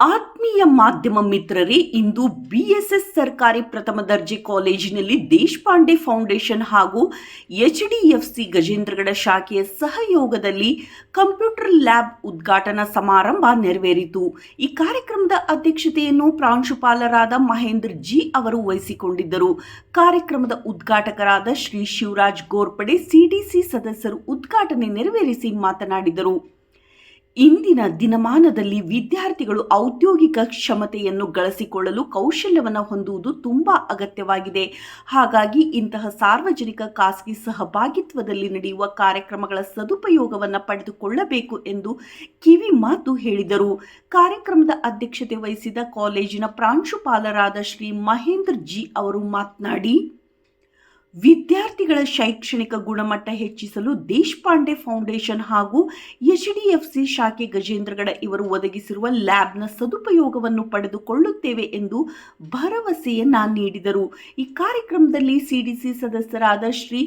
ಆತ್ಮೀಯ ಮಾಧ್ಯಮ ಮಿತ್ರರೇ, ಇಂದು ಬಿಎಸ್ಎಸ್ ಸರ್ಕಾರಿ ಪ್ರಥಮ ದರ್ಜೆ ಕಾಲೇಜಿನಲ್ಲಿ ದೇಶಪಾಂಡೆ ಫೌಂಡೇಶನ್ ಹಾಗೂ ಎಚ್ಡಿಎಫ್ಸಿ ಗಜೇಂದ್ರಗಡ ಶಾಖೆಯ ಸಹಯೋಗದಲ್ಲಿ ಕಂಪ್ಯೂಟರ್ ಲ್ಯಾಬ್ ಉದ್ಘಾಟನಾ ಸಮಾರಂಭ ನೆರವೇರಿತು. ಈ ಕಾರ್ಯಕ್ರಮದ ಅಧ್ಯಕ್ಷತೆಯನ್ನು ಪ್ರಾಂಶುಪಾಲರಾದ ಮಹೇಂದ್ರ ಜಿ ಅವರು ವಹಿಸಿಕೊಂಡಿದ್ದರು. ಕಾರ್ಯಕ್ರಮದ ಉದ್ಘಾಟಕರಾದ ಶ್ರೀ ಶಿವರಾಜ್ ಗೋರ್ಪಡೆ ಸಿಡಿಸಿ ಸದಸ್ಯರು ಉದ್ಘಾಟನೆ ನೆರವೇರಿಸಿ ಮಾತನಾಡಿದರು. ಇಂದಿನ ದಿನಮಾನದಲ್ಲಿ ವಿದ್ಯಾರ್ಥಿಗಳು ಔದ್ಯೋಗಿಕ ಕ್ಷಮತೆಯನ್ನು ಗಳಿಸಿಕೊಳ್ಳಲು ಕೌಶಲ್ಯವನ್ನು ಹೊಂದುವುದು ತುಂಬಾ ಅಗತ್ಯವಾಗಿದೆ. ಹಾಗಾಗಿ ಇಂತಹ ಸಾರ್ವಜನಿಕ ಖಾಸಗಿ ಸಹಭಾಗಿತ್ವದಲ್ಲಿ ನಡೆಯುವ ಕಾರ್ಯಕ್ರಮಗಳ ಸದುಪಯೋಗವನ್ನು ಪಡೆದುಕೊಳ್ಳಬೇಕು ಎಂದು ಕಿವಿ ಮಾತು ಹೇಳಿದರು. ಕಾರ್ಯಕ್ರಮದ ಅಧ್ಯಕ್ಷತೆ ವಹಿಸಿದ ಕಾಲೇಜಿನ ಪ್ರಾಂಶುಪಾಲರಾದ ಶ್ರೀ ಮಹೇಂದ್ರ ಜಿ ಅವರು ಮಾತನಾಡಿ ವಿದ್ಯಾರ್ಥಿಗಳ ಶೈಕ್ಷಣಿಕ ಗುಣಮಟ್ಟ ಹೆಚ್ಚಿಸಲು ದೇಶಪಾಂಡೆ ಫೌಂಡೇಶನ್ ಹಾಗೂ ಎಚ್ ಡಿ ಎಫ್ ಸಿ ಶಾಖೆ ಗಜೇಂದ್ರಗಡ ಇವರು ಒದಗಿಸಿರುವ ಲ್ಯಾಬ್ನ ಸದುಪಯೋಗವನ್ನು ಪಡೆದುಕೊಳ್ಳುತ್ತೇವೆ ಎಂದು ಭರವಸೆಯನ್ನ ನೀಡಿದರು. ಈ ಕಾರ್ಯಕ್ರಮದಲ್ಲಿ ಸಿಡಿಸಿ ಸದಸ್ಯರಾದ Shri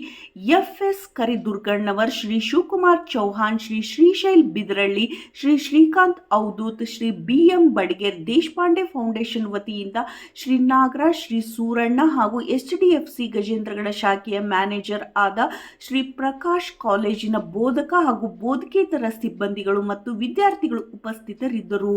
F S Karidurgannavar, Shri Shivakumar Chauhan, Shri Shrishail Bidaralli, Shri Shrikant Audut, Shri B M Badger, Deshpande foundation ವತಿಯಿಂದ ಶ್ರೀ ನಾಗರಾಜ್, ಶ್ರೀ ಸೂರಣ್ಣ ಹಾಗೂ H D F C Gajendragad ಶಾಖೆಯ ಮ್ಯಾನೇಜರ್ ಆದ ಶ್ರೀ ಪ್ರಕಾಶ್ ಕಾಲೇಜಿನ ಬೋಧಕ ಹಾಗೂ ಬೋಧಕೇತರ ಸಿಬ್ಬಂದಿಗಳು ಮತ್ತು ವಿದ್ಯಾರ್ಥಿಗಳು ಉಪಸ್ಥಿತರಿದ್ದರು.